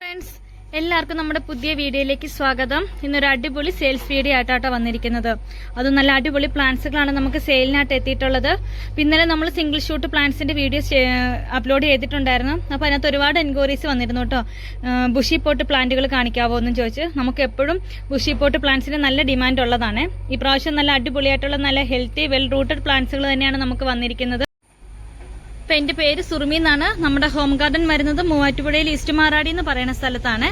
Friends എല്ലാവർക്കും നമ്മുടെ പുതിയ വീഡിയോയിലേക്ക് സ്വാഗതം. ഇന്നൊരു അടിപൊളി സെയിൽസ് വീഡിയോ ആയിട്ടാട്ടോ വന്നിരിക്കുന്നത്. അത് നല്ല അടിപൊളി പ്ലാന്റ്സുകളാണ് നമുക്ക് സെയിലിനായിട്ട് എത്തിയിട്ടുള്ളത്. ഇന്നലെ നമ്മൾ സിംഗിൾ ഷൂട്ട് പ്ലാന്റ്സിന്റെ വീഡിയോ അപ്ലോഡ് ചെയ്തിട്ടുണ്ടായിരുന്നു. അപ്പോൾ അതിനകത്ത് ഒരുപാട് എൻക്വയറീസ് വന്നിരുന്നു കേട്ടോ ബുഷി പോട്ട് പ്ലാന്റുകൾ കാണിക്കാവോ എന്ന് ചോദിച്ച്. നമുക്ക് എപ്പോഴും ബുഷി പോട്ട് പ്ലാന്റ്സിന് നല്ല ഡിമാൻഡ് ഉള്ളതാണ്. ഈ പ്രാവശ്യം നല്ല അടിപൊളിയായിട്ടുള്ള നല്ല ഹെൽത്തി വെൽ റൂട്ടഡ് പ്ലാന്റ്സുകൾ തന്നെയാണ് നമുക്ക് വന്നിരിക്കുന്നത്. ഇപ്പൊ എന്റെ പേര് സുറുമി എന്നാണ്. നമ്മുടെ ഹോം ഗാർഡൻ വരുന്നത് മൂവാറ്റുപുഴയിൽ ഈസ്റ്റ് മാറാടി എന്ന് പറയുന്ന സ്ഥലത്താണ്.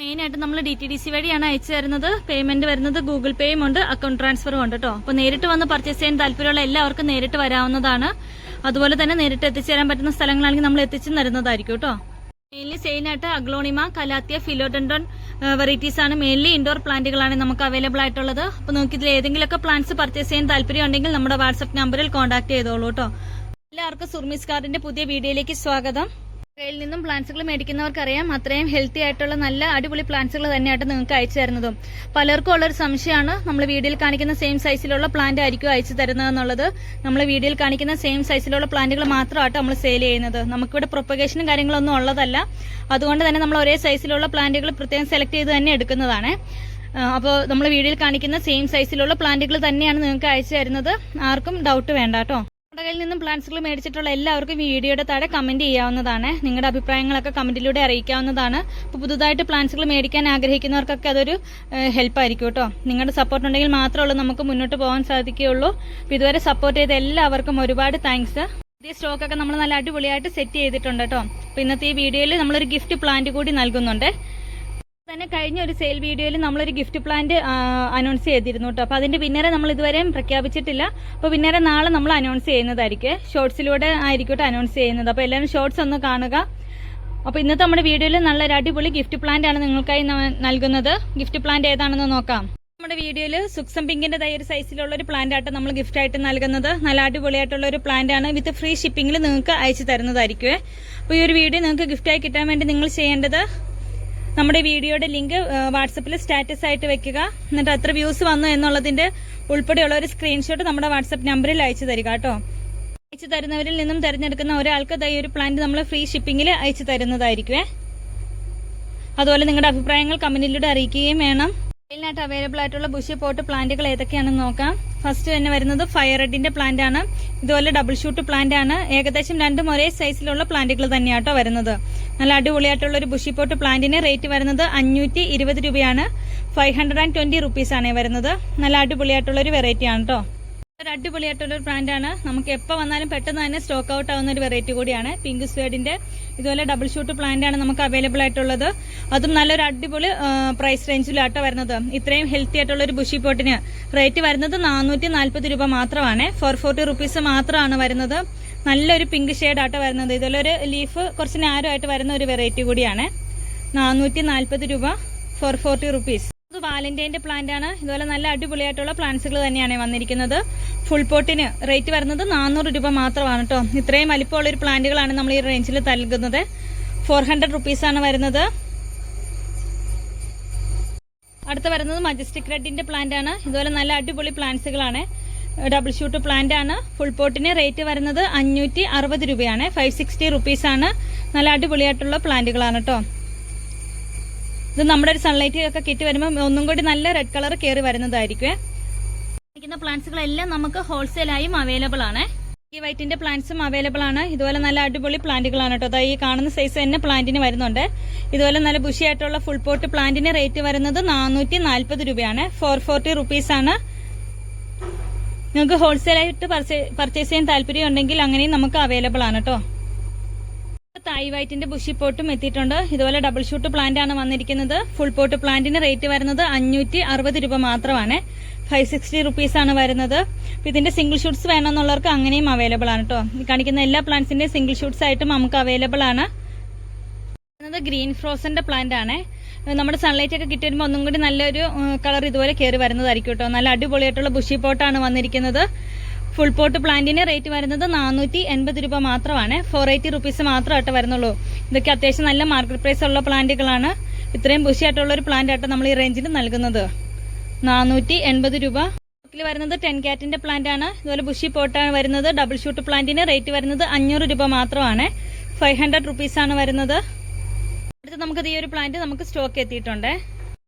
മെയിൻ ആയിട്ട് നമ്മൾ ഡി ടി ഡി സി വഴിയാണ് അയച്ചു തരുന്നത്. പേയ്മെന്റ് വരുന്നത് ഗൂഗിൾ പേയും ഉണ്ട് അക്കൗണ്ട് ട്രാൻസ്ഫറും ഉണ്ട് കേട്ടോ അപ്പൊ നേരിട്ട് വന്ന് പർച്ചേസ് ചെയ്യാൻ താല്പര്യമുള്ള എല്ലാവർക്കും നേരിട്ട് വരാവുന്നതാണ്. അതുപോലെ തന്നെ നേരിട്ട് എത്തിച്ചേരാൻ പറ്റുന്ന സ്ഥലങ്ങളാണെങ്കിൽ നമ്മൾ എത്തിച്ചു തരുന്നതായിരിക്കും കേട്ടോ മെയിൻലി സെയിനായിട്ട് അഗ്ലോണിമ കലാത്തിയ ഫിലോഡൻഡോൺ വെറൈറ്റീസ് ആണ് മെയിൻലി ഇൻഡോർ പ്ലാന്റുകളാണ് നമുക്ക് അവൈലബിൾ ആയിട്ടുള്ളത്. അപ്പൊ നമുക്ക് ഇതിൽ ഏതെങ്കിലുമൊക്കെ പ്ലാന്റ്സ് പർച്ചേസ് ചെയ്യാൻ താല്പര്യം ഉണ്ടെങ്കിൽ നമ്മുടെ വാട്സ്ആപ്പ് നമ്പറിൽ കോൺടാക്ട് ചെയ്തോളൂ കേട്ടോ എല്ലാവർക്കും സുർമിസ് കാർഡിന്റെ പുതിയ വീഡിയോയിലേക്ക് സ്വാഗതം. കയ്യിൽ നിന്നും പ്ലാന്റ്സുകൾ മേടിക്കുന്നവർക്കറിയാം അത്രയും ഹെൽത്തി ആയിട്ടുള്ള നല്ല അടിപൊളി പ്ലാന്റ്സുകൾ തന്നെയായിട്ട് നിങ്ങൾക്ക് അയച്ചു തരുന്നതും. പലർക്കും ഉള്ളൊരു സംശയമാണ് നമ്മൾ വീഡിയോയിൽ കാണിക്കുന്ന സെയിം സൈസിലുള്ള പ്ലാന്റ് ആയിരിക്കും അയച്ചു തരുന്നതെന്നുള്ളത് നമ്മൾ വീഡിയോയിൽ കാണിക്കുന്ന സെയിം സൈസിലുള്ള പ്ലാന്റുകൾ മാത്രമായിട്ട് നമ്മൾ സെയിൽ ചെയ്യുന്നത്. നമുക്കിവിടെ പ്രൊപ്പഗേഷനും കാര്യങ്ങളൊന്നും ഉള്ളതല്ല. അതുകൊണ്ട് തന്നെ നമ്മൾ ഒരേ സൈസിലുള്ള പ്ലാന്റുകൾ പ്രത്യേകം സെലക്ട് ചെയ്ത് തന്നെ എടുക്കുന്നതാണ്. അപ്പോൾ നമ്മൾ വീഡിയോയിൽ കാണിക്കുന്ന സെയിം സൈസിലുള്ള പ്ലാന്റുകൾ തന്നെയാണ് നിങ്ങൾക്ക് അയച്ചു തരുന്നത്. ആർക്കും ഡൗട്ട് വേണ്ട കേട്ടോ. നമ്മുടെ നിന്നും പ്ലാന്റ്സുകൾ മേടിച്ചിട്ടുള്ള എല്ലാവർക്കും വീഡിയോയുടെ താഴെ കമന്റ് ചെയ്യാവുന്നതാണ്. നിങ്ങളുടെ അഭിപ്രായങ്ങളൊക്കെ കമന്റിലൂടെ അറിയിക്കാവുന്നതാണ്. അപ്പോൾ പുതുതായിട്ട് പ്ലാന്റ്സുകൾ മേടിക്കാൻ ആഗ്രഹിക്കുന്നവർക്കൊക്കെ അതൊരു ഹെൽപ്പ് ആയിരിക്കും കേട്ടോ. നിങ്ങളുടെ സപ്പോർട്ട് ഉണ്ടെങ്കിൽ മാത്രമേ ഉള്ളൂ നമുക്ക് മുന്നോട്ട് പോകാൻ സാധിക്കുകയുള്ളൂ. അപ്പോൾ ഇതുവരെ സപ്പോർട്ട് ചെയ്ത എല്ലാവർക്കും ഒരുപാട് താങ്ക്സ് പുതിയ സ്റ്റോക്കൊക്കെ നമ്മൾ നല്ല അടിപൊളിയായിട്ട് സെറ്റ് ചെയ്തിട്ടുണ്ട് കേട്ടോ. അപ്പോൾ ഇന്നത്തെ ഈ വീഡിയോയിൽ നമ്മളൊരു ഗിഫ്റ്റ് പ്ലാന്റ് കൂടി നൽകുന്നുണ്ട്. തന്നെ കഴിഞ്ഞ ഒരു സെയിൽ വീഡിയോയിൽ നമ്മളൊരു ഗിഫ്റ്റ് പ്ലാന്റ് അനൗൺസ് ചെയ്തിരുന്നു കേട്ടോ അപ്പോൾ അതിന്റെ വിന്നറെ നമ്മൾ ഇതുവരെയും പ്രഖ്യാപിച്ചിട്ടില്ല. അപ്പോൾ വിന്നറെ നാളെ നമ്മൾ അനൗൺസ് ചെയ്യുന്നതായിരിക്കും. ഷോർട്സിലൂടെ ആയിരിക്കട്ടെ അനൗൺസ് ചെയ്യുന്നത്. അപ്പോൾ എല്ലാവരും ഷോർട്സ് ഒന്ന് കാണുക. അപ്പോൾ ഇന്നത്തെ നമ്മുടെ വീഡിയോയിൽ നല്ലൊരു അടിപൊളി ഗിഫ്റ്റ് പ്ലാന്റ് ആണ് നിങ്ങൾക്കായി നൽകുന്നത്. ഗിഫ്റ്റ് പ്ലാന്റ് ഏതാണെന്ന് നോക്കാം. നമ്മുടെ വീഡിയോയിൽ സുക്സം പിങ്കിന്റെ തൈ ഒരു സൈസിലുള്ള ഒരു പ്ലാന്റ് ആയിട്ട് നമ്മൾ ഗിഫ്റ്റ് ആയിട്ട് നൽകുന്നത്. നല്ല അടിപൊളിയായിട്ടുള്ള ഒരു പ്ലാന്റ് ആണ്. വിത്ത് ഫ്രീ ഷിപ്പിംഗിൽ നിങ്ങൾക്ക് അയച്ചു തരുന്നതായിരിക്കും അപ്പോൾ ഈ ഒരു വീഡിയോ നിങ്ങൾക്ക് ഗിഫ്റ്റായി കിട്ടാൻ വേണ്ടി നിങ്ങൾ ചെയ്യേണ്ടത് നമ്മുടെ വീഡിയോയുടെ ലിങ്ക് വാട്സപ്പിൽ സ്റ്റാറ്റസ് ആയിട്ട് വെക്കുക. എന്നിട്ട് എത്ര വ്യൂസ് വന്നു എന്നുള്ളതിന്റെ ഉൾപ്പെടെയുള്ള ഒരു സ്ക്രീൻഷോട്ട് നമ്മുടെ വാട്സപ്പ് നമ്പറിൽ അയച്ചു തരിക കേട്ടോ. അയച്ചു തരുന്നവരിൽ നിന്നും തിരഞ്ഞെടുക്കുന്ന ഒരാൾക്ക് ഈ ഒരു പ്ലാന്റ് നമ്മൾ ഫ്രീ ഷിപ്പിംഗിൽ അയച്ചു തരുന്നതായിരിക്കും അതുപോലെ നിങ്ങളുടെ അഭിപ്രായങ്ങൾ കമന്റിലൂടെ അറിയിക്കുകയും വേണം. സെയിലിനായിട്ട് അവൈലബിൾ ആയിട്ടുള്ള ബുഷി പോട്ട് പ്ലാന്റുകൾ ഏതൊക്കെയാണെന്ന് നോക്കാം. ഫസ്റ്റ് തന്നെ വരുന്നത് ഫയർ റെഡിന്റെ പ്ലാന്റ് ആണ്. ഇതുപോലെ ഡബിൾ ഷൂട്ട് പ്ലാന്റ് ആണ്. ഏകദേശം രണ്ടും ഒരേ സൈസിലുള്ള പ്ലാന്റുകൾ തന്നെയാട്ടോ വരുന്നത്. നല്ല അടിപൊളിയായിട്ടുള്ള ഒരു ബുഷി പോട്ട് പ്ലാന്റിന് റേറ്റ് വരുന്നത് അഞ്ഞൂറ്റി ഇരുപത് രൂപയാണ്. Five hundred and twenty rupees ആണ് വരുന്നത്. നല്ല അടിപൊളിയായിട്ടുള്ള ഒരു വെറൈറ്റി ആണ് കേട്ടോ ഒരു അടിപൊളിയായിട്ടുള്ള ഒരു ബ്രാൻഡ് ആണ്. നമുക്ക് എപ്പോൾ വന്നാലും പെട്ടെന്ന് തന്നെ സ്റ്റോക്ക് ഔട്ട് ആവുന്ന ഒരു വെറൈറ്റി കൂടിയാണ്. പിങ്ക് സ്വേഡിന്റെ ഇതുപോലെ ഡബിൾ ഷൂട്ട് പ്ലാന്റ് ആണ് നമുക്ക് അവൈലബിൾ ആയിട്ടുള്ളത്. അതും നല്ലൊരു അടിപൊളി പ്രൈസ് റേഞ്ചിലാട്ടോ വരുന്നത്. ഇത്രയും ഹെൽത്തി ആയിട്ടുള്ള ഒരു ബുഷി പോട്ടിന് റേറ്റ് വരുന്നത് നാനൂറ്റി നാൽപ്പത് രൂപ മാത്രമാണ്. ഫോർ ഫോർട്ടി റുപ്പീസ് മാത്രമാണ് വരുന്നത്. നല്ലൊരു പിങ്ക് ഷെയ്ഡ് ആട്ടോ വരുന്നത്. ഇതുപോലെ ഒരു ലീഫ് കുറച്ച് നാരോ ആയിട്ട് വരുന്ന ഒരു വെറൈറ്റി കൂടിയാണ്. നാനൂറ്റി നാൽപ്പത് രൂപ ഫോർ ഫോർട്ടി റുപ്പീസ് ഇത് വാലന്റൈന്റെ പ്ലാന്റ് ആണ് ഇതുപോലെ നല്ല അടിപൊളിയായിട്ടുള്ള പ്ലാന്റ്സുകൾ തന്നെയാണ് വന്നിരിക്കുന്നത്. ഫുൾ പോട്ടിന് റേറ്റ് വരുന്നത് നാനൂറ് രൂപ മാത്രമാണ് കേട്ടോ ഇത്രയും വലിപ്പമുള്ള ഒരു പ്ലാന്റുകളാണ് നമ്മൾ ഈ റേഞ്ചിൽ നൽകുന്നത്. ഫോർ ഹൺഡ്രഡ് റുപ്പീസ് ആണ് വരുന്നത്. അടുത്ത വരുന്നത് മജസ്റ്റിക് റെഡിന്റെ പ്ലാന്റ് ആണ്. ഇതുപോലെ നല്ല അടിപൊളി പ്ലാന്റ്സുകളാണ്. ഡബിൾ ഷൂട്ട് പ്ലാന്റ് ആണ്. ഫുൾ പോട്ടിന് റേറ്റ് വരുന്നത് അഞ്ഞൂറ്റി അറുപത് രൂപയാണ്. ഫൈവ് സിക്സ്റ്റി റുപ്പീസ് ആണ്. നല്ല അടിപൊളിയായിട്ടുള്ള പ്ലാന്റുകളാണ് കേട്ടോ ഇത് നമ്മുടെ ഒരു സൺലൈറ്റ് ഒക്കെ കിട്ടി വരുമ്പോൾ ഒന്നും കൂടി നല്ല റെഡ് കളർ കയറി വരുന്നതായിരിക്കും പ്ലാന്റ്സുകളെല്ലാം നമുക്ക് ഹോൾസെയിലായും അവൈലബിൾ ആണ്. ഈ വൈറ്റിന്റെ പ്ലാന്റ്സും അവൈലബിൾ ആണ്. ഇതുപോലെ നല്ല അടിപൊളി പ്ലാന്റുകളാണ് കേട്ടോ. അതായത് ഈ കാണുന്ന സൈസ് തന്നെ പ്ലാന്റിന് വരുന്നുണ്ട്. ഇതുപോലെ നല്ല ബുഷിയായിട്ടുള്ള ഫുൾ പോട്ട് പ്ലാന്റിന് റേറ്റ് വരുന്നത് നാനൂറ്റി നാൽപ്പത് രൂപയാണ്. ഫോർ ഫോർട്ടി റുപ്പീസ് ആണ്. നിങ്ങൾക്ക് ഹോൾസെയിലായിട്ട് പർച്ചേസ് ചെയ്യാൻ താല്പര്യം ഉണ്ടെങ്കിൽ അങ്ങനെയും നമുക്ക് അവൈലബിൾ ആണ് കേട്ടോ. തായ് വൈറ്റിന്റെ ബുഷി പോട്ടും എത്തിയിട്ടുണ്ട്. ഇതുപോലെ ഡബിൾ ഷൂട്ട് പ്ലാന്റ് ആണ് വന്നിരിക്കുന്നത്. ഫുൾ പോട്ട് പ്ലാന്റിന് റേറ്റ് വരുന്നത് അഞ്ഞൂറ്റി അറുപത് രൂപ മാത്രമാണ്. ഫൈവ് സിക്സ്റ്റി റുപ്പീസ് ആണ് വരുന്നത്. ഇതിന്റെ സിംഗിൾ ഷൂട്ട്സ് വേണമെന്നുള്ളവർക്ക് അങ്ങനെയും അവൈലബിൾ ആണ് കേട്ടോ കാണിക്കുന്ന എല്ലാ പ്ലാന്റ്സിന്റെയും സിംഗിൾ ഷൂട്ട്സ് ആയിട്ടും നമുക്ക് അവൈലബിൾ ആണ്. ഗ്രീൻ ഫ്രോസന്റെ പ്ലാന്റ് ആണ്. നമ്മുടെ സൺലൈറ്റ് ഒക്കെ കിട്ടി വരുമ്പോൾ ഒന്നും കൂടി നല്ലൊരു കളർ ഇതുപോലെ കയറി വരുന്നതായിരിക്കും കേട്ടോ നല്ല അടിപൊളിയായിട്ടുള്ള ബുഷി പോട്ടാണ് വന്നിരിക്കുന്നത്. ഫുൾ പോട്ട് പ്ലാന്റിന് റേറ്റ് വരുന്നത് നാനൂറ്റി എൺപത് രൂപ മാത്രമാണ്. ഫോർ എയ്റ്റി റുപ്പീസ് മാത്രമായിട്ട് വരുന്നുള്ളൂ. ഇതൊക്കെ അത്യാവശ്യം നല്ല മാർക്കറ്റ് പ്രൈസ് ഉള്ള പ്ലാന്റുകളാണ് ഇത്രയും ബുഷിയായിട്ടുള്ള ഒരു പ്ലാന്റ് ആയിട്ട് നമ്മൾ ഈ റേഞ്ചിൽ നൽകുന്നത്. നാനൂറ്റി എൺപത് രൂപ ഇതിൽ വരുന്നത് ടെൻ കാറ്റിന്റെ പ്ലാന്റ് ആണ്. ഇതുപോലെ ബുഷി പോട്ടാണ് വരുന്നത്. ഡബിൾ ഷൂട്ട് പ്ലാന്റിന് റേറ്റ് വരുന്നത് അഞ്ഞൂറ് രൂപ മാത്രമാണ്. ഫൈവ് ഹൺഡ്രഡ് റുപ്പീസ് ആണ് വരുന്നത്. അടുത്ത് നമുക്ക് ഈ ഒരു പ്ലാന്റ് നമുക്ക് സ്റ്റോക്ക് എത്തിയിട്ടുണ്ട്.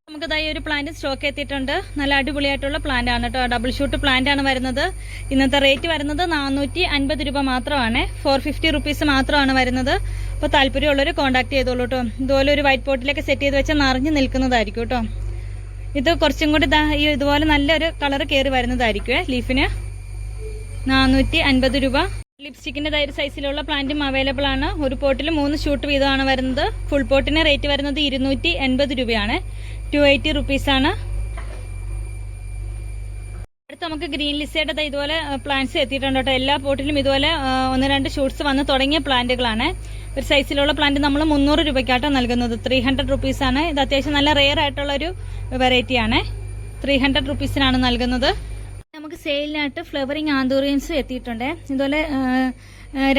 നമുക്കത് ഈ ഒരു പ്ലാന്റ് സ്റ്റോക്ക് എത്തിയിട്ടുണ്ട്. നല്ല അടിപൊളിയായിട്ടുള്ള പ്ലാന്റ് ആണ് കേട്ടോ ഡബിൾ ഷൂട്ട് പ്ലാന്റ് ആണ് വരുന്നത്. ഇന്നത്തെ റേറ്റ് വരുന്നത് നാനൂറ്റി അൻപത് രൂപ മാത്രമാണ്. ഫോർ ഫിഫ്റ്റി റുപ്പീസ് മാത്രമാണ് വരുന്നത്. അപ്പോൾ താല്പര്യമുള്ളവർ കോൺടാക്ട് ചെയ്തോളൂ കേട്ടോ ഇതുപോലെ ഒരു വൈറ്റ് പോട്ടിലൊക്കെ സെറ്റ് ചെയ്ത് വെച്ചാൽ നിറഞ്ഞു നിൽക്കുന്നതായിരിക്കും കേട്ടോ ഇത് കുറച്ചും കൂടി ഈ ഇതുപോലെ നല്ലൊരു കളർ കയറി വരുന്നതായിരിക്കും ലീഫിന് നാനൂറ്റി അൻപത് രൂപ. ലിപ്സ്റ്റിക്കിന്റെ തൈര് സൈസിലുള്ള പ്ലാന്റും അവൈലബിൾ ആണ്. ഒരു പോട്ടിൽ മൂന്ന് ഷൂട്ട് വീതമാണ് വരുന്നത്. ഫുൾ പോട്ടിന് റേറ്റ് വരുന്നത് ഇരുന്നൂറ്റി എൺപത് രൂപയാണ്. ടു എയ്റ്റി റുപ്പീസാണ് അടുത്ത് നമുക്ക് ഗ്രീൻ ലിസയുടെ ഇതുപോലെ പ്ലാന്റ്സ് എത്തിയിട്ടുണ്ട് കേട്ടോ. എല്ലാ പോട്ടിലും ഇതുപോലെ ഒന്ന് രണ്ട് ഷൂട്ട്സ് വന്ന് തുടങ്ങിയ പ്ലാന്റുകളാണ്. ഒരു സൈസിലുള്ള പ്ലാന്റ് നമ്മൾ മുന്നൂറ് രൂപയ്ക്കാട്ടോ നൽകുന്നത്. ത്രീ ഹൺഡ്രഡ് റുപ്പീസാണ് ഇത് അത്യാവശ്യം നല്ല റെയർ ആയിട്ടുള്ള ഒരു വെറൈറ്റിയാണ് ത്രീ ഹൺഡ്രഡ് റുപ്പീസിനാണ് നൽകുന്നത്. നമുക്ക് സെയിലിനായിട്ട് ഫ്ലവറിങ് ആന്തൂറിയൻസ് എത്തിയിട്ടുണ്ട്. ഇതുപോലെ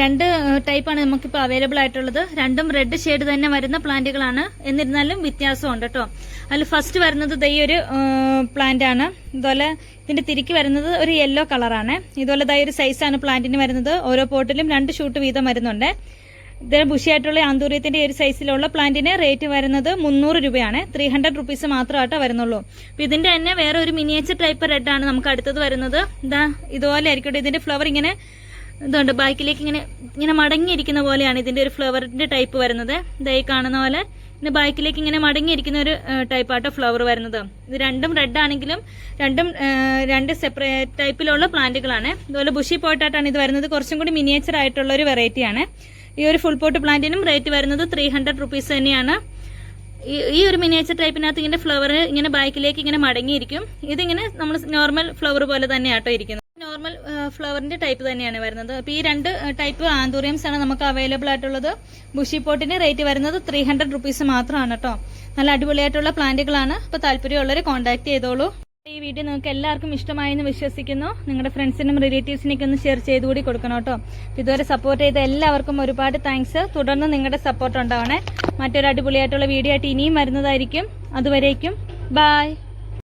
രണ്ട് ടൈപ്പാണ് നമുക്കിപ്പോൾ അവൈലബിൾ ആയിട്ടുള്ളത്. രണ്ടും റെഡ് ഷെയ്ഡ് തന്നെ വരുന്ന പ്ലാന്റുകളാണ്. എന്നിരുന്നാലും വ്യത്യാസമുണ്ട് കേട്ടോ. അതിൽ ഫസ്റ്റ് വരുന്നത് ഈ ഒരു പ്ലാന്റ് ആണ് ഇതുപോലെ ഇതിന്റെ തിരിക്ക് വരുന്നത് ഒരു യെല്ലോ കളറാണ്. ഇതുപോലെ ദൈ ഒരു സൈസാണ് പ്ലാന്റിന് വരുന്നത്. ഓരോ പോട്ടിലും രണ്ട് ഷൂട്ട് വീതം വരുന്നുണ്ട്. ഇതിന് ബുഷിയായിട്ടുള്ള ആന്തൂര്യത്തിന്റെ ഈ ഒരു സൈസിലുള്ള പ്ലാന്റിന് റേറ്റ് വരുന്നത് മുന്നൂറ് രൂപയാണ്. ത്രീ ഹൺഡ്രഡ് റുപ്പീസ് മാത്രമായിട്ടേ വരുന്നുള്ളൂ. അപ്പൊ ഇതിന്റെ തന്നെ വേറെ ഒരു മിനിയേച്ചർ ടൈപ്പ് റെഡ് ആണ് നമുക്ക് അടുത്തത് വരുന്നത്. ഇതാ ഇതുപോലെ ആയിരിക്കട്ടെ. ഇതിന്റെ ഫ്ലവർ ഇങ്ങനെ ഇതുണ്ട്. ബാക്കിലേക്ക് ഇങ്ങനെ ഇങ്ങനെ മടങ്ങിയിരിക്കുന്ന പോലെയാണ് ഇതിന്റെ ഒരു ഫ്ലവറിന്റെ ടൈപ്പ് വരുന്നത്. ഇതായി കാണുന്ന പോലെ ഇതിന്റെ ബാക്കിലേക്ക് ഇങ്ങനെ മടങ്ങിയിരിക്കുന്ന ഒരു ടൈപ്പ് ആട്ടോ ഫ്ലവർ വരുന്നത്. ഇത് രണ്ടും റെഡ് ആണെങ്കിലും രണ്ടും രണ്ട് സെപ്പറേറ്റ് ടൈപ്പിലുള്ള പ്ലാന്റുകളാണ്. ഇതുപോലെ ബുഷി പോട്ടായിട്ടാണ് ഇത് വരുന്നത്. കുറച്ചും കൂടി മിനിയേച്ചർ ആയിട്ടുള്ള ഒരു വെറൈറ്റിയാണ് ഈ ഒരു ഫുൾ പോട്ട് പ്ലാന്റിനും റേറ്റ് വരുന്നത് ത്രീ ഹൺഡ്രഡ് റുപ്പീസ് തന്നെയാണ്. ഈ ഒരു മിനിയേച്ചർ ടൈപ്പിനകത്ത് ഇങ്ങനെ ഫ്ലവർ ഇങ്ങനെ ബാക്കിലേക്ക് ഇങ്ങനെ മടങ്ങിയിരിക്കും. ഇതിങ്ങനെ നമ്മൾ നോർമൽ ഫ്ലവർ പോലെ തന്നെ ആട്ടോ ഇരിക്കുന്നത് നോർമൽ ഫ്ലവറിന്റെ ടൈപ്പ് തന്നെയാണ് വരുന്നത്. അപ്പൊ ഈ രണ്ട് ടൈപ്പ് ആന്തൂറിയംസ് ആണ് നമുക്ക് അവൈലബിൾ ആയിട്ടുള്ളത്. ബുഷി പോട്ടിന്റെ റേറ്റ് വരുന്നത് ത്രീ ഹൺഡ്രഡ് റുപ്പീസ് മാത്രമാണ് കേട്ടോ നല്ല അടിപൊളിയായിട്ടുള്ള പ്ലാന്റുകളാണ്. അപ്പൊ താല്പര്യമുള്ളവരെ കോൺടാക്ട് ചെയ്തോളൂ. ഈ വീഡിയോ നിങ്ങൾക്ക് എല്ലാവർക്കും ഇഷ്ടമായെന്ന് വിശ്വസിക്കുന്നു. നിങ്ങളുടെ ഫ്രണ്ട്സിനും റിലേറ്റീവ്സിനൊക്കെ ഒന്ന് ഷെയർ ചെയ്ത് കൂടി കൊടുക്കണം കേട്ടോ ഇതുവരെ സപ്പോർട്ട് ചെയ്ത എല്ലാവർക്കും ഒരുപാട് താങ്ക്സ് തുടർന്ന് നിങ്ങളുടെ സപ്പോർട്ട് ഉണ്ടാവണേ. മറ്റൊരു അടിപൊളിയായിട്ടുള്ള വീഡിയോ ആയിട്ട് ഇനിയും വരുന്നതായിരിക്കും. അതുവരേക്കും ബായ്